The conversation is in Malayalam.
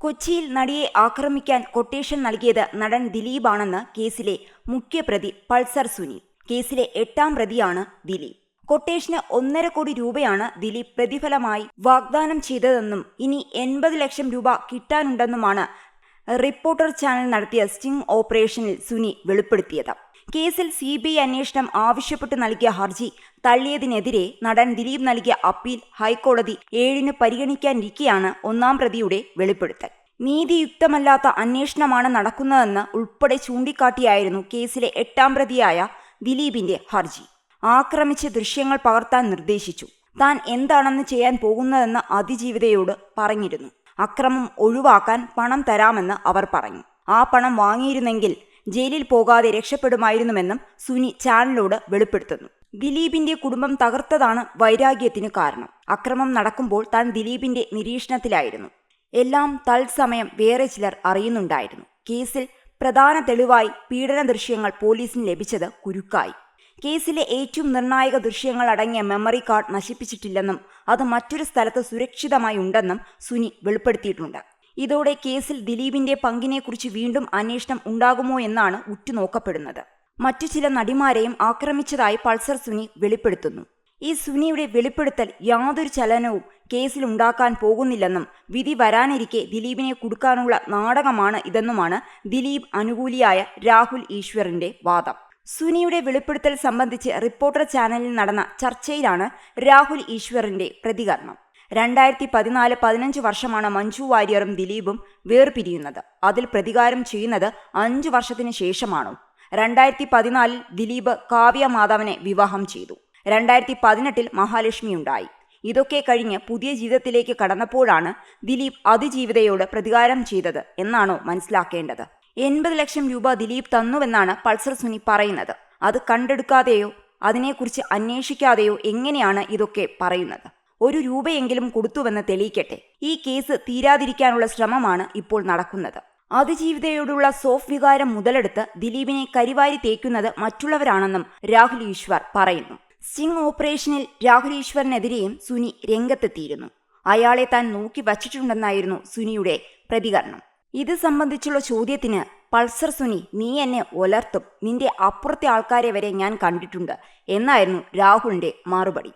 കൊച്ചിയിൽ നടിയെ ആക്രമിക്കാൻ കൊട്ടേഷൻ നൽകിയത് നടൻ ദിലീപാണെന്ന് കേസിലെ മുഖ്യപ്രതി പൾസർ സുനി കേസിലെ എട്ടാം പ്രതിയാണ് ദിലീപ്. കൊട്ടേഷന് ഒന്നര കോടി രൂപയാണ് ദിലീപ് പ്രതിഫലമായി വാഗ്ദാനം ചെയ്തതെന്നും ഇനി എൺപത് ലക്ഷം രൂപ കിട്ടാനുണ്ടെന്നുമാണ് റിപ്പോർട്ടർ ചാനൽ നടത്തിയ സ്റ്റിംഗ് ഓപ്പറേഷനിൽ സുനി വെളിപ്പെടുത്തിയത്. കേസിൽ സി ബി ഐ അന്വേഷണം ആവശ്യപ്പെട്ട് നൽകിയ ഹർജി തള്ളിയതിനെതിരെ നടൻ ദിലീപ് നൽകിയ അപ്പീൽ ഹൈക്കോടതി ഏഴിന് പരിഗണിക്കാനിരിക്കെയാണ് ഒന്നാം പ്രതിയുടെ വെളിപ്പെടുത്തൽ. നീതിയുക്തമല്ലാത്ത അന്വേഷണമാണ് നടക്കുന്നതെന്ന് ഉൾപ്പെടെ ചൂണ്ടിക്കാട്ടിയായിരുന്നു കേസിലെ എട്ടാം പ്രതിയായ ദിലീപിന്റെ ഹർജി. ആക്രമിച്ച് ദൃശ്യങ്ങൾ പകർത്താൻ നിർദ്ദേശിച്ചു. താൻ എന്താണെന്ന് ചെയ്യാൻ പോകുന്നതെന്ന് അതിജീവിതയോട് പറഞ്ഞിരുന്നു. അക്രമം ഒഴിവാക്കാൻ പണം തരാമെന്ന് അവർ പറഞ്ഞു. ആ പണം വാങ്ങിയിരുന്നെങ്കിൽ ജയിലിൽ പോകാതെ രക്ഷപ്പെടുമായിരുന്നുവെന്നും സുനി ചാനലോട് വെളിപ്പെടുത്തുന്നു. ദിലീപിന്റെ കുടുംബം തകർത്തതാണ് വൈരാഗ്യത്തിന് കാരണം. അക്രമം നടക്കുമ്പോൾ താൻ ദിലീപിന്റെ നിരീക്ഷണത്തിലായിരുന്നു. എല്ലാം തത്സമയം വേറെ ചിലർ അറിയുന്നുണ്ടായിരുന്നു. കേസിൽ പ്രധാന തെളിവായി പീഡന ദൃശ്യങ്ങൾ പോലീസിന് ലഭിച്ചത് കുരുക്കായി. കേസിലെ ഏറ്റവും നിർണായക ദൃശ്യങ്ങൾ അടങ്ങിയ മെമ്മറി കാർഡ് നശിപ്പിച്ചിട്ടില്ലെന്നും അത് മറ്റൊരു സ്ഥലത്ത് സുരക്ഷിതമായി ഉണ്ടെന്നും സുനി വെളിപ്പെടുത്തിയിട്ടുണ്ട്. ഇതോടെ കേസിൽ ദിലീപിന്റെ പങ്കിനെക്കുറിച്ച് വീണ്ടും അന്വേഷണം ഉണ്ടാകുമോ എന്നാണ് ഉറ്റുനോക്കപ്പെടുന്നത്. മറ്റു ചില നടിമാരെയും ആക്രമിച്ചതായി പൾസർ സുനി വെളിപ്പെടുത്തുന്നു. ഈ സുനിയുടെ വെളിപ്പെടുത്തൽ യാതൊരു ചലനവും കേസിൽ ഉണ്ടാക്കാൻ പോകുന്നില്ലെന്നും വിധി വരാനിരിക്കെ ദിലീപിനെ കുടുക്കാനുള്ള നാടകമാണ് ഇതെന്നുമാണ് ദിലീപ് അനുകൂലിയായ രാഹുൽ ഈശ്വറിന്റെ വാദം. സുനിയുടെ വെളിപ്പെടുത്തൽ സംബന്ധിച്ച് റിപ്പോർട്ടർ ചാനലിൽ നടന്ന ചർച്ചയിലാണ് രാഹുൽ ഈശ്വറിന്റെ പ്രതികരണം. രണ്ടായിരത്തി പതിനാല് പതിനഞ്ച് വർഷമാണ് മഞ്ജു വാര്യറും ദിലീപും വേർപിരിയുന്നത്. അതിൽ പ്രതികാരം ചെയ്യുന്നത് അഞ്ചു വർഷത്തിന് ശേഷമാണ്. രണ്ടായിരത്തി പതിനാലിൽ ദിലീപ് കാവ്യ മാധവനെ വിവാഹം ചെയ്തു. രണ്ടായിരത്തി പതിനെട്ടിൽ മഹാലക്ഷ്മി ഉണ്ടായി. ഇതൊക്കെ കഴിഞ്ഞ് പുതിയ ജീവിതത്തിലേക്ക് കടന്നപ്പോഴാണ് ദിലീപ് അതിജീവിതയോട് പ്രതികാരം ചെയ്തത് എന്നാണോ മനസ്സിലാക്കേണ്ടത്. എൺപത് ലക്ഷം രൂപ ദിലീപ് തന്നുവെന്നാണ് പൾസർ സുനി പറയുന്നത്. അത് കണ്ടെടുക്കാതെയോ അതിനെക്കുറിച്ച് അന്വേഷിക്കാതെയോ എങ്ങനെയാണ് ഇതൊക്കെ പറയുന്നത്? ഒരു രൂപയെങ്കിലും കൊടുത്തുവെന്ന് തെളിയിക്കട്ടെ. ഈ കേസ് തീരാതിരിക്കാനുള്ള ശ്രമമാണ് ഇപ്പോൾ നടക്കുന്നത്. അതിജീവിതയോടുള്ള സോഫ് വികാരം മുതലെടുത്ത് ദിലീപിനെ കരിവാരി തേക്കുന്നത് മറ്റുള്ളവരാണെന്നും രാഹുൽ ഈശ്വർ പറയുന്നു. സ്റ്റിംഗ് ഓപ്പറേഷനിൽ രാഹുൽ ഈശ്വറിനെതിരെയും സുനി രംഗത്തെത്തിയിരുന്നു. അയാളെ താൻ നോക്കി വച്ചിട്ടുണ്ടെന്നായിരുന്നു സുനിയുടെ പ്രതികരണം. ഇത് സംബന്ധിച്ചുള്ള ചോദ്യത്തിന് പൾസർ സുനി നീ എന്നെ ഒലർത്തും. നിന്റെ അപ്പുറത്തെ ആൾക്കാരെ വരെ ഞാൻ കണ്ടിട്ടുണ്ട് എന്നായിരുന്നു രാഹുലിന്റെ മറുപടി.